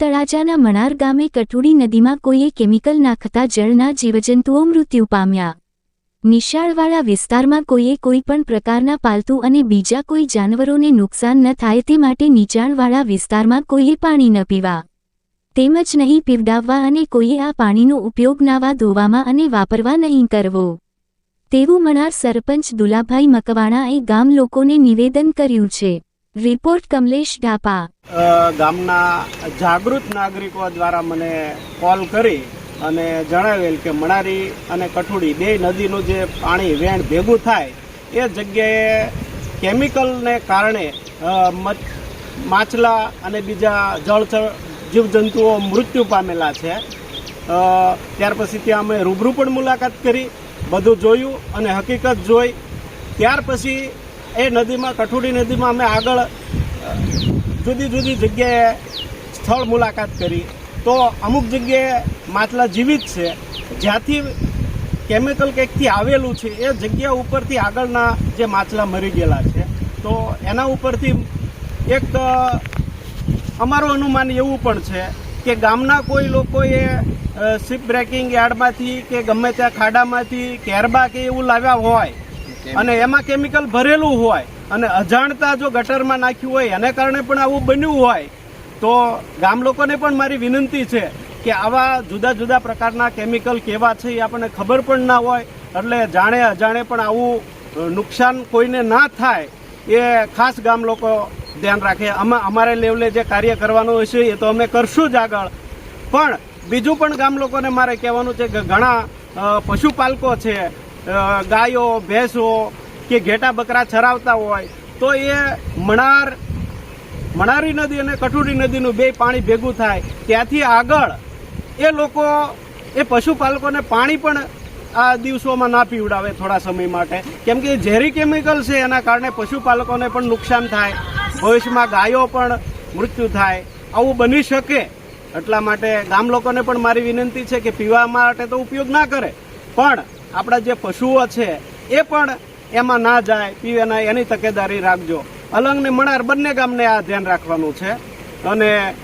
તળાજાના મણાર ગામે કઠુડી નદીમાં કોઈએ કેમિકલ નાખતા જળના જીવજંતુઓ મૃત્યુ પામ્યા. નિશાળવાળા વિસ્તારમાં કોઈએ કોઈ પણ પ્રકારના પાલતુ અને બીજા કોઈ જાનવરોને નુકસાન ન થાય તે માટે નીચાણવાળા વિસ્તારમાં કોઈએ પાણી ન પીવા. તેમજ નહીં પીવડાવવા અને કોઈએ આ પાણીનો ઉપયોગ નાવા ધોવામાં અને વાપરવા નહીં કરવો. તેવું મણાર સરપંચ દુલાભાઈ મકવાણાએ ગામ લોકોને નિવેદન કર્યું છે. રિપોર્ટ કમલેશ ઢાપા ગામના જાગૃત નાગરિકો દ્વારા મને કોલ કરી અને જણાવેલ કે મણારી અને કઠુડી બે નદીનું જે પાણી વેણ ભેગું થાય, એ જગ્યાએ કેમિકલને કારણે માછલા અને બીજા જળચર જીવજંતુઓ મૃત્યુ પામેલા છે. ત્યાર પછી ત્યાં અમે રૂબરૂ પણ મુલાકાત કરી, બધું જોયું અને હકીકત જોઈ. ત્યાર પછી એ નદીમાં, કઠુડી નદીમાં અમે આગળ જુદી જુદી જગ્યાએ સ્થળ મુલાકાત કરી. તો અમુક જગ્યાએ માછલા જીવિત છે. જ્યાંથી કેમિકલ કંઈકથી આવેલું છે, એ જગ્યા ઉપરથી આગળના જે માછલા મરી ગયેલા છે. તો એના ઉપરથી એક અમારું અનુમાન એવું પણ છે કે ગામના કોઈ લોકોએ શિપ બ્રેકિંગ યાર્ડમાંથી કે ગમે ત્યાં ખાડામાંથી કેરબા કે એવું લાવ્યા હોય અને એમાં કેમિકલ ભરેલું હોય અને અજાણતા જો ગટરમાં નાખ્યું હોય, એને કારણે પણ આવું બન્યું હોય, તો ગામ લોકોને પણ મારી વિનંતી છે કે આવા જુદા જુદા પ્રકારના કેમિકલ કેવા છે એ આપણને ખબર પણ ના હોય, એટલે જાણે અજાણે પણ આવું નુકસાન કોઈને ના થાય એ ખાસ ગામ લોકો ધ્યાન રાખે. અમે અમારે લેવલે જે કાર્ય કરવાનું હશે એ તો અમે કરશું જ આગળ. પણ બીજું પણ ગામ લોકોને મારે કહેવાનું છે કે ઘણા પશુપાલકો છે ગાયો, ભેંસો કે ઘેટા બકરા ચરાવતા હોય, તો એ મણાર, મણારી નદી અને કઠુડી નદીનું બે પાણી ભેગું થાય. ત્યાંથી આગળ એ લોકો, એ પશુપાલકોને પાણી પણ આ દિવસોમાં ના પીવડાવે થોડા સમય માટે. કેમ કે ઝેરી કેમિકલ છે, એના કારણે પશુપાલકોને પણ નુકસાન થાય. ભવિષ્યમાં ગાયો પણ મૃત્યુ થાય. આવું બની શકે. એટલા માટે ગામ લોકોને પણ મારી વિનંતી છે કે પીવા માટે તો ઉપયોગ ના કરે. પણ આપણા જે પશુઓ છે, એ પણ એમાં ના જાય પીવે ના એની તકેદારી રાખજો. અલંગ ને મણાર બંને ગામને આ ધ્યાન રાખવાનું છે. અને